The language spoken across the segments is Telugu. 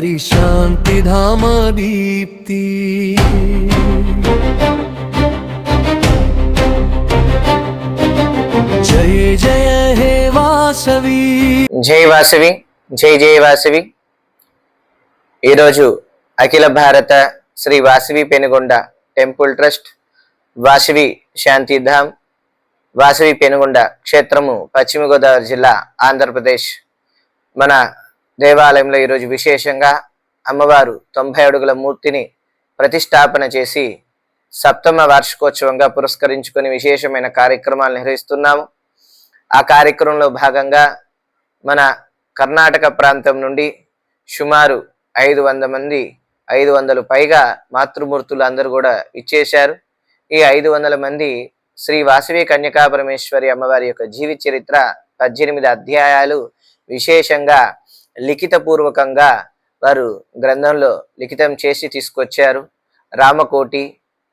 రాత్రి శాంతిధామ దీప్తి జయ జయ హే వాసవి జై వాసవి జై జై వాసవి ఈరోజు అఖిల భారత శ్రీ వాసవి పెనుగొండ టెంపుల్ ట్రస్ట్ వాసవి శాంతిధామ్ వాసవి పెనుగొండ క్షేత్రము పశ్చిమ గోదావరి జిల్లా ఆంధ్రప్రదేశ్ మన దేవాలయంలో ఈరోజు విశేషంగా అమ్మవారు తొంభై అడుగుల మూర్తిని ప్రతిష్టాపన చేసి సప్తమ వార్షికోత్సవంగా పురస్కరించుకొని విశేషమైన కార్యక్రమాలు నిర్వహిస్తున్నాము. ఆ కార్యక్రమంలో భాగంగా మన కర్ణాటక ప్రాంతం నుండి సుమారు ఐదు వంద మంది ఐదు వందలు పైగా మాతృమూర్తులు అందరూ కూడా ఇచ్చేశారు ఈ ఐదు వందల మంది శ్రీ వాసవి కన్యకా పరమేశ్వరి అమ్మవారి యొక్క జీవిత చరిత్ర పద్దెనిమిది అధ్యాయాలు విశేషంగా లిఖితపూర్వకంగా వారు గ్రంథంలో లిఖితం చేసి తీసుకొచ్చారు. రామకోటి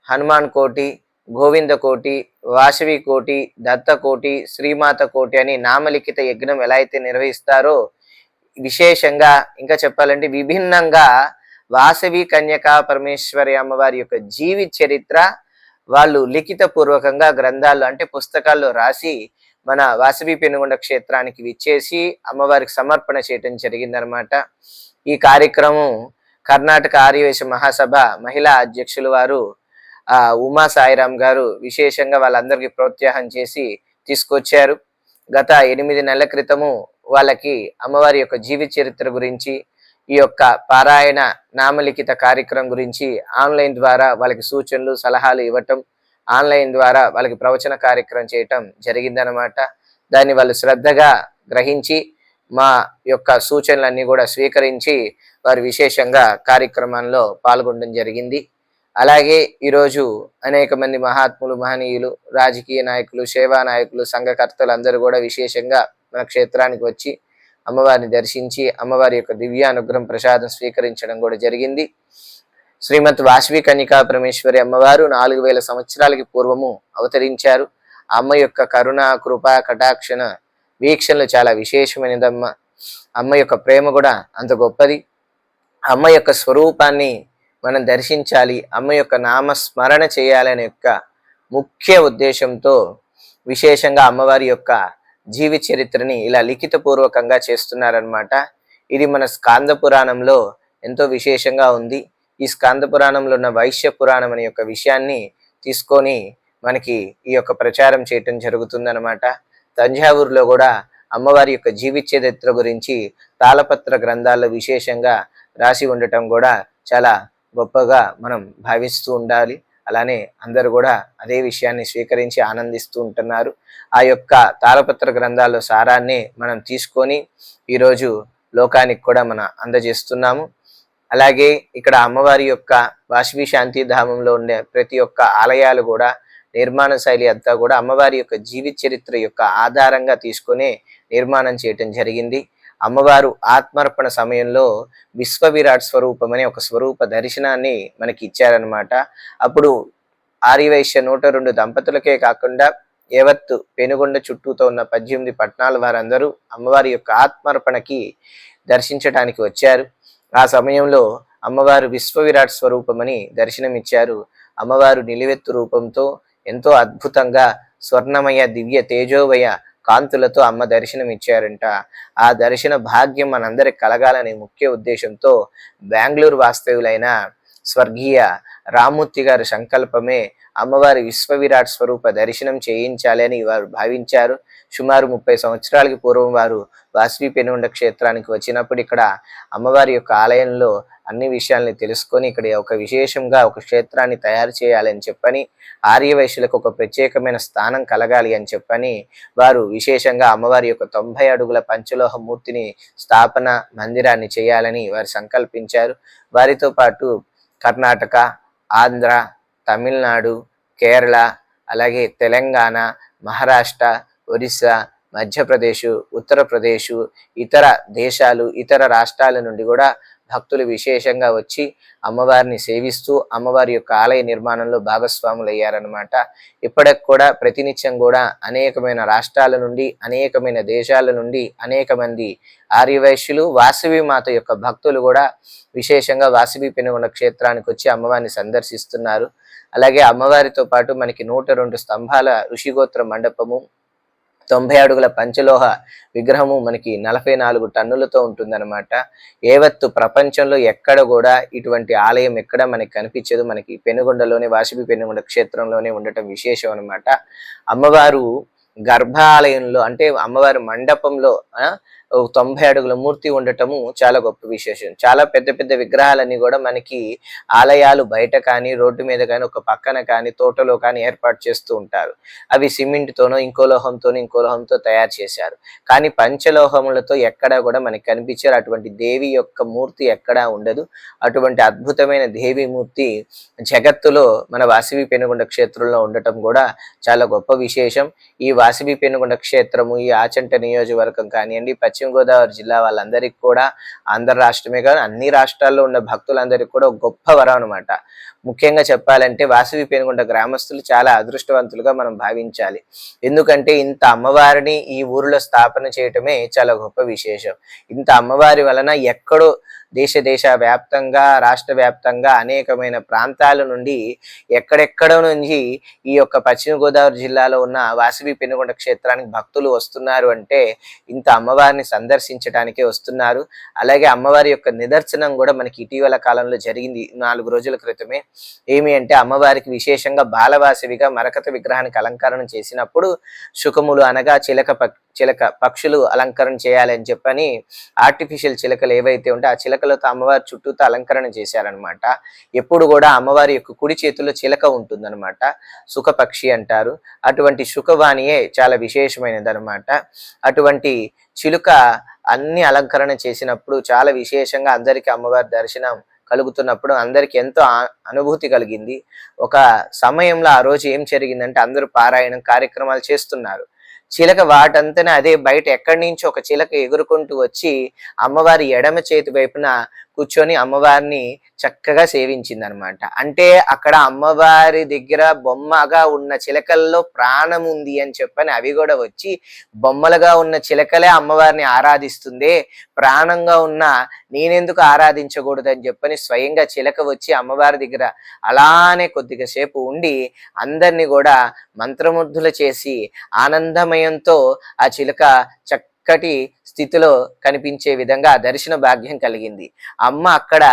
హనుమాన్ కోటి గోవింద కోటి వాసవి కోటి దత్త కోటి శ్రీమాత కోటి అని నామలిఖిత యజ్ఞం ఎలా అయితే నిర్వహిస్తారో విశేషంగా ఇంకా చెప్పాలంటే విభిన్నంగా వాసవి కన్యకా పరమేశ్వరి అమ్మవారి యొక్క జీవి చరిత్ర వాళ్ళు లిఖిత పూర్వకంగా గ్రంథాలు అంటే పుస్తకాల్లో రాసి మన వాసవి పెనుగొండ క్షేత్రానికి విచ్చేసి అమ్మవారికి సమర్పణ చేయటం జరిగిందనమాట ఈ కార్యక్రమం కర్ణాటక ఆర్యవేశ మహాసభ మహిళా అధ్యక్షులు వారు ఉమా సాయిరామ్ గారు విశేషంగా వాళ్ళందరికీ ప్రోత్సాహం చేసి తీసుకొచ్చారు. గత ఎనిమిది నెలల క్రితము వాళ్ళకి అమ్మవారి యొక్క జీవిత చరిత్ర గురించి ఈ యొక్క పారాయణ నామలిఖిత కార్యక్రమం గురించి ఆన్లైన్ ద్వారా వాళ్ళకి సూచనలు సలహాలు ఇవ్వటం ఆన్లైన్ ద్వారా వాళ్ళకి ప్రవచన కార్యక్రమం చేయటం జరిగిందనమాట దాన్ని వాళ్ళు శ్రద్ధగా గ్రహించి మా యొక్క సూచనలన్నీ కూడా స్వీకరించి వారు విశేషంగా కార్యక్రమంలో పాల్గొనడం జరిగింది. అలాగే ఈరోజు అనేక మంది మహాత్ములు మహనీయులు రాజకీయ నాయకులు సేవా నాయకులు సంఘకర్తలు అందరూ కూడా విశేషంగా మన క్షేత్రానికి వచ్చి అమ్మవారిని దర్శించి అమ్మవారి యొక్క దివ్యానుగ్రహం ప్రసాదం స్వీకరించడం కూడా జరిగింది. శ్రీమద్ వాసవి కన్యకా పరమేశ్వరి అమ్మవారు నాలుగు వేల సంవత్సరాలకి పూర్వము అవతరించారు. అమ్మ యొక్క కరుణ కృప కటాక్షణ వీక్షణలు చాలా విశేషమైనదమ్మ. అమ్మ యొక్క ప్రేమ కూడా అంత గొప్పది. అమ్మ యొక్క స్వరూపాన్ని మనం దర్శించాలి. అమ్మ యొక్క నామస్మరణ చేయాలనే యొక్క ముఖ్య ఉద్దేశంతో విశేషంగా అమ్మవారి యొక్క జీవి చరిత్రని ఇలా లిఖితపూర్వకంగా చేస్తున్నారనమాట ఇది మన స్కాంద పురాణంలో ఎంతో విశేషంగా ఉంది. ఈ స్కాంద పురాణంలో ఉన్న వైశ్య పురాణం అనే యొక్క విషయాన్ని తీసుకొని మనకి ఈ యొక్క ప్రచారం చేయటం జరుగుతుందన్నమాట. తంజావూరులో కూడా అమ్మవారి యొక్క జీవిత చరిత్ర గురించి తాళపత్ర గ్రంథాల్లో విశేషంగా రాసి ఉండటం కూడా చాలా గొప్పగా మనం భావిస్తూ ఉండాలి. అలానే అందరూ కూడా అదే విషయాన్ని స్వీకరించి ఆనందిస్తూ ఉంటున్నారు. ఆ యొక్క తాళపత్ర గ్రంథాల సారాన్ని మనం తీసుకొని ఈరోజు లోకానికి కూడా మనం అందజేస్తున్నాము. అలాగే ఇక్కడ అమ్మవారి యొక్క వాసవి శాంతి ధామంలో ఉండే ప్రతి ఒక్క ఆలయాలు కూడా నిర్మాణ శైలి అంతా కూడా అమ్మవారి యొక్క జీవిత చరిత్ర యొక్క ఆధారంగా తీసుకొని నిర్మాణం చేయటం జరిగింది. అమ్మవారు ఆత్మర్పణ సమయంలో విశ్వ విరాట్ స్వరూపం అనే ఒక స్వరూప దర్శనాన్ని మనకి ఇచ్చారనమాట అప్పుడు ఆర్యవైశ్య నూట రెండు దంపతులకే కాకుండా యావత్తు పెనుగొండ చుట్టూతో ఉన్న పద్దెనిమిది పట్టణాల వారందరూ అమ్మవారి యొక్క ఆత్మర్పణకి దర్శించడానికి వచ్చారు. ఆ సమయంలో అమ్మవారు విశ్వ విరాట్ స్వరూపమని దర్శనమిచ్చారు. అమ్మవారు నిలువెత్తు రూపంతో ఎంతో అద్భుతంగా స్వర్ణమయ దివ్య తేజోవయ కాంతులతో అమ్మ దర్శనం ఇచ్చారంట ఆ దర్శన భాగ్యం మనందరికి కలగాలనే ముఖ్య ఉద్దేశంతో బెంగళూరు వాస్తవులైన స్వర్గీయ రామూర్తి గారి సంకల్పమే అమ్మవారి విశ్వ విరాట్ స్వరూప దర్శనం చేయించాలి అని వారు భావించారు. సుమారు ముప్పై సంవత్సరాలకి పూర్వం వారు వాసవి పెనుండ క్షేత్రానికి వచ్చినప్పుడు ఇక్కడ అమ్మవారి యొక్క ఆలయంలో అన్ని విషయాల్ని తెలుసుకొని ఇక్కడ ఒక విశేషంగా ఒక క్షేత్రాన్ని తయారు చేయాలని చెప్పని ఆర్యవైశ్యులకు ఒక ప్రత్యేకమైన స్థానం కలగాలి అని చెప్పని వారు విశేషంగా అమ్మవారి యొక్క తొంభై అడుగుల పంచలోహ మూర్తిని స్థాపన మందిరాన్ని చేయాలని వారు సంకల్పించారు. వారితో పాటు కర్ణాటక ఆంధ్ర తమిళనాడు కేరళ అలాగే తెలంగాణ మహారాష్ట్ర ఒరిస్సా మధ్యప్రదేశ్ ఉత్తరప్రదేశ్ ఇతర దేశాలు ఇతర రాష్ట్రాల నుండి కూడా భక్తులు విశేషంగా వచ్చి అమ్మవారిని సేవిస్తూ అమ్మవారి యొక్క ఆలయ నిర్మాణంలో భాగస్వాములు అయ్యారనమాట ఇప్పటికి కూడా ప్రతినిత్యం కూడా అనేకమైన రాష్ట్రాల నుండి అనేకమైన దేశాల నుండి అనేక మంది ఆర్యవైశ్యులు వాసవి మాత యొక్క భక్తులు కూడా విశేషంగా వాసవి పెనుగొండ క్షేత్రానికి వచ్చి అమ్మవారిని సందర్శిస్తున్నారు. అలాగే అమ్మవారితో పాటు మనకి నూట రెండు స్తంభాల ఋషిగోత్ర మండపము తొంభై అడుగుల పంచలోహ విగ్రహము మనకి నలభై నాలుగు టన్నులతో ఉంటుందన్నమాట. ఏవత్తు ప్రపంచంలో ఎక్కడ కూడా ఇటువంటి ఆలయం ఎక్కడ మనకి కనిపించదు. మనకి పెనుగొండలోనే వాసిపి పెనుగొండ క్షేత్రంలోనే ఉండటం విశేషం అనమాట అమ్మవారు గర్భాలయంలో అంటే అమ్మవారి మండపంలో తొంభై అడుగుల మూర్తి ఉండటము చాలా గొప్ప విశేషం. చాలా పెద్ద పెద్ద విగ్రహాలన్నీ కూడా మనకి ఆలయాలు బయట కానీ రోడ్డు మీద కానీ ఒక పక్కన కానీ తోటలో కానీ ఏర్పాటు చేస్తూ ఉంటారు. అవి సిమెంట్తోనో ఇంకో లోహంతోనో ఇంకో లోహంతో తయారు చేశారు. కానీ పంచలోహములతో ఎక్కడా కూడా మనకి కనిపించారు. అటువంటి దేవి యొక్క మూర్తి ఎక్కడా ఉండదు. అటువంటి అద్భుతమైన దేవి మూర్తి జగత్తులో మన వాసవి పెనుగొండ క్షేత్రంలో ఉండటం కూడా చాలా గొప్ప విశేషం. ఈ వాసవి పెనుగొండ క్షేత్రము ఈ ఆచంట నియోజకవర్గం కానివ్వండి పశ్చిమ గోదావరి జిల్లా వాళ్ళందరికీ కూడా ఆంధ్ర రాష్ట్రమే కాదు అన్ని రాష్ట్రాల్లో ఉన్న భక్తులందరికీ కూడా గొప్ప వరం అనమాట ముఖ్యంగా చెప్పాలంటే వాసవి పెనుగొండ గ్రామస్తులు చాలా అదృష్టవంతులుగా మనం భావించాలి. ఎందుకంటే ఇంత అమ్మవారిని ఈ ఊరిలో స్థాపన చేయటమే చాలా గొప్ప విశేషం. ఇంత అమ్మవారి వలన ఎక్కడో దేశ దేశ వ్యాప్తంగా రాష్ట్ర వ్యాప్తంగా అనేకమైన ప్రాంతాల నుండి ఎక్కడెక్కడ నుంచి ఈ యొక్క పశ్చిమ గోదావరి జిల్లాలో ఉన్న వాసవి పెనుగొండ క్షేత్రానికి భక్తులు వస్తున్నారు అంటే ఇంత అమ్మవారిని సందర్శించడానికే వస్తున్నారు. అలాగే అమ్మవారి యొక్క నిదర్శనం కూడా మనకి ఇటీవల కాలంలో జరిగింది నాలుగు రోజుల క్రితమే. ఏమి అంటే అమ్మవారికి విశేషంగా బాలవాసవిగా మరకత విగ్రహానికి అలంకరణ చేసినప్పుడు సుఖములు అనగా చిలక చిలక పక్షులు అలంకరణ చేయాలని చెప్పని ఆర్టిఫిషియల్ చిలకలు ఏవైతే ఉంటే ఆ చిలకలతో అమ్మవారి చుట్టూతో అలంకరణ చేశారనమాట ఎప్పుడు కూడా అమ్మవారి యొక్క కుడి చేతిలో చిలక ఉంటుందన్నమాట. సుఖపక్షి అంటారు. అటువంటి సుఖవాణియే చాలా విశేషమైనది అనమాట అటువంటి చిలుక అన్ని అలంకరణ చేసినప్పుడు చాలా విశేషంగా అందరికీ అమ్మవారి దర్శనం కలుగుతున్నప్పుడు అందరికి ఎంతో అనుభూతి కలిగింది. ఒక సమయంలో ఆ రోజు ఏం జరిగిందంటే అందరూ పారాయణం కార్యక్రమాలు చేస్తున్నారు. చిలక వాటంతన అదే బయట ఎక్కడి నుంచి ఒక చిలక ఎగురుకుంటూ వచ్చి అమ్మవారి ఎడమ చేతి వైపున కూర్చొని అమ్మవారిని చక్కగా సేవించింది అనమాట అంటే అక్కడ అమ్మవారి దగ్గర బొమ్మగా ఉన్న చిలకల్లో ప్రాణం ఉంది అని చెప్పని అవి కూడా వచ్చి బొమ్మలుగా ఉన్న చిలకలే అమ్మవారిని ఆరాధిస్తుంది ప్రాణంగా ఉన్న నేనెందుకు ఆరాధించకూడదు అని చెప్పని స్వయంగా చిలక వచ్చి అమ్మవారి దగ్గర అలానే కొద్దిగా సేపు ఉండి అందరినీ కూడా మంత్రముగ్ధులు చేసి ఆనందమయంతో ఆ చిలక చక్కటి స్థితిలో కనిపించే విధంగా దర్శన భాగ్యం కలిగింది. అమ్మ అక్కడ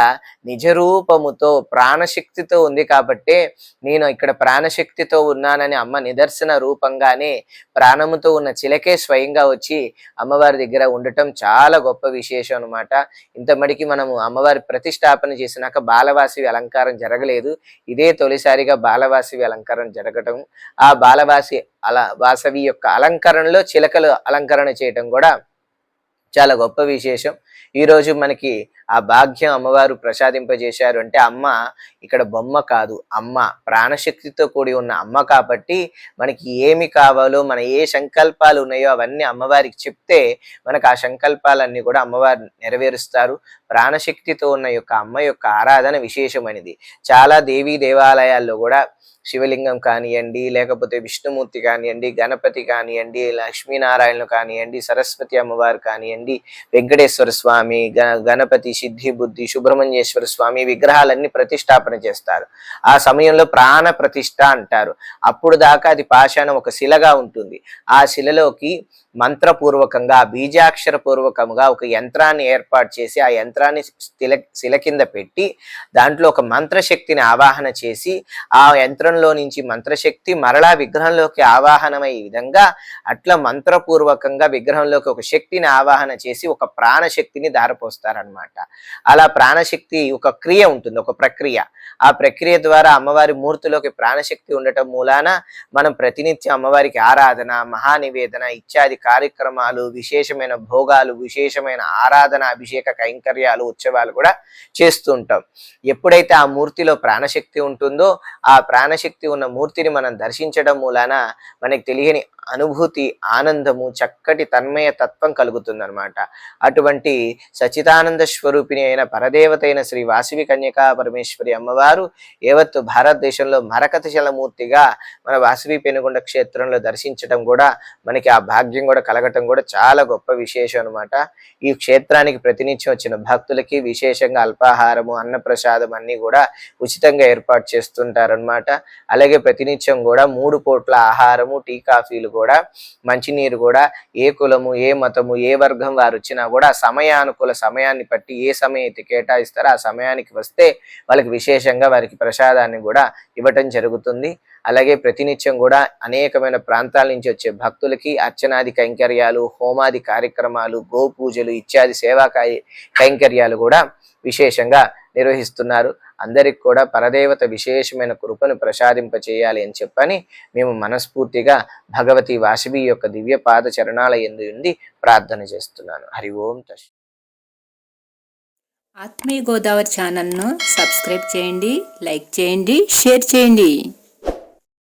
నిజరూపముతో ప్రాణశక్తితో ఉంది కాబట్టే నేను ఇక్కడ ప్రాణశక్తితో ఉన్నానని అమ్మ నిదర్శన రూపంగానే ప్రాణముతో ఉన్న చిలకే స్వయంగా వచ్చి అమ్మవారి దగ్గర ఉండటం చాలా గొప్ప విశేషం అనమాట ఇంతమడికి మనము అమ్మవారి ప్రతిష్టాపన చేసినాక బాలవాసివి అలంకారం జరగలేదు. ఇదే తొలిసారిగా బాలవాసివి అలంకారం జరగటం. ఆ బాలవాసి అలా వాసవి యొక్క అలంకరణలో చిలకలు అలంకరణ చేయటం కూడా చాలా గొప్ప విశేషం. ఈరోజు మనకి ఆ భాగ్యం అమ్మవారు ప్రసాదింపజేశారు అంటే అమ్మ ఇక్కడ బొమ్మ కాదు అమ్మ. ప్రాణశక్తితో కూడి ఉన్న అమ్మ కాబట్టి మనకి ఏమి కావాలో మన ఏ సంకల్పాలు ఉన్నాయో అవన్నీ అమ్మవారికి చెప్తే మనకు ఆ సంకల్పాలన్నీ కూడా అమ్మవారు నెరవేరుస్తారు. ప్రాణశక్తితో ఉన్న యొక్క అమ్మ యొక్క ఆరాధన విశేషమైనది. చాలా దేవీ దేవాలయాల్లో కూడా శివలింగం కానివ్వండి లేకపోతే విష్ణుమూర్తి కానివ్వండి గణపతి కానివ్వండి లక్ష్మీనారాయణ కానివ్వండి సరస్వతి అమ్మవారు కానివ్వండి వెంకటేశ్వర స్వామి గ- గణపతి సిద్ధి బుద్ధి సుబ్రహ్మణ్యేశ్వర స్వామి విగ్రహాలన్నీ ప్రతిష్టాపన చేస్తారు. ఆ సమయంలో ప్రాణ ప్రతిష్ట అంటారు. అప్పుడు దాకా అది పాషాణం ఒక శిలగా ఉంటుంది. ఆ శిలలోకి మంత్రపూర్వకంగా బీజాక్షర పూర్వకంగా ఒక యంత్రాన్ని ఏర్పాటు చేసి ఆ యంత్రాన్ని శిల శిల కింద పెట్టి దాంట్లో ఒక మంత్రశక్తిని ఆవాహన చేసి ఆ యంత్రంలో నుంచి మంత్రశక్తి మరలా విగ్రహంలోకి ఆవాహనమయ్యే విధంగా అట్లా మంత్రపూర్వకంగా విగ్రహంలోకి ఒక శక్తిని ఆవాహన చేసి ఒక ప్రాణశక్తిని దారపోస్తారనమాట అలా ప్రాణశక్తి ఒక క్రియ ఉంటుంది ఒక ప్రక్రియ. ఆ ప్రక్రియ ద్వారా అమ్మవారి మూర్తిలోకి ప్రాణశక్తి ఉండటం మూలాన మనం ప్రతినిత్యం అమ్మవారికి ఆరాధన మహానివేదన ఇత్యాది కార్యక్రమాలు విశేషమైన భోగాలు విశేషమైన ఆరాధన అభిషేక కైంకర్యాలు ఉత్సవాలు కూడా చేస్తూ ఉంటాం. ఎప్పుడైతే ఆ మూర్తిలో ప్రాణశక్తి ఉంటుందో ఆ ప్రాణశక్తి ఉన్న మూర్తిని మనం దర్శించడం మూలాన మనకి తెలియని అనుభూతి ఆనందము చక్కటి తన్మయ తత్వం కలుగుతుందన్నమాట. అటువంటి సచిదానంద స్వరూపిణి అయిన పరదేవత అయిన శ్రీ వాసవి కన్యకా పరమేశ్వరి అమ్మవారు యావత్తు భారతదేశంలో మరకత శలమూర్తిగా మన వాసవి పెనుగొండ క్షేత్రంలో దర్శించడం కూడా మనకి ఆ భాగ్యం కూడా కలగటం కూడా చాలా గొప్ప విశేషం అన్నమాట. ఈ క్షేత్రానికి ప్రతినిత్యం వచ్చిన భక్తులకి విశేషంగా అల్పాహారము అన్నప్రసాదం అన్ని కూడా ఉచితంగా ఏర్పాటు చేస్తుంటారన్నమాట. అలాగే ప్రతినిత్యం కూడా మూడు పూట్ల ఆహారము టీ కాఫీలు కూడా మంచినీరు కూడా ఏ కులము ఏ మతము ఏ వర్గం వారు వచ్చినా కూడా సమయానుకూల సమయాన్ని బట్టి ఏ సమయం అయితే కేటాయిస్తారో ఆ సమయానికి వస్తే వాళ్ళకి విశేషంగా వారికి ప్రసాదాన్ని కూడా ఇవ్వటం జరుగుతుంది. అలాగే ప్రతినిత్యం కూడా అనేకమైన ప్రాంతాల నుంచి వచ్చే భక్తులకి అర్చనాది కైంకర్యాలు హోమాది కార్యక్రమాలు గోపూజలు ఇత్యాది సేవా కైంకర్యాలు కూడా విశేషంగా నిర్వహిస్తున్నారు. అందరికి కూడా పరదేవత విశేషమైన కృపను ప్రసాదింప చేయాలి అని చెప్పని మేము మనస్ఫూర్తిగా భగవతి వాసవి యొక్క దివ్య పాద చరణాల ఎందు ఉండి ప్రార్థన చేస్తున్నాను. హరి ఓం తష్ ఆత్మీయ గోదావరి ఛానల్ను సబ్స్క్రైబ్ చేయండి లైక్ చేయండి షేర్ చేయండి.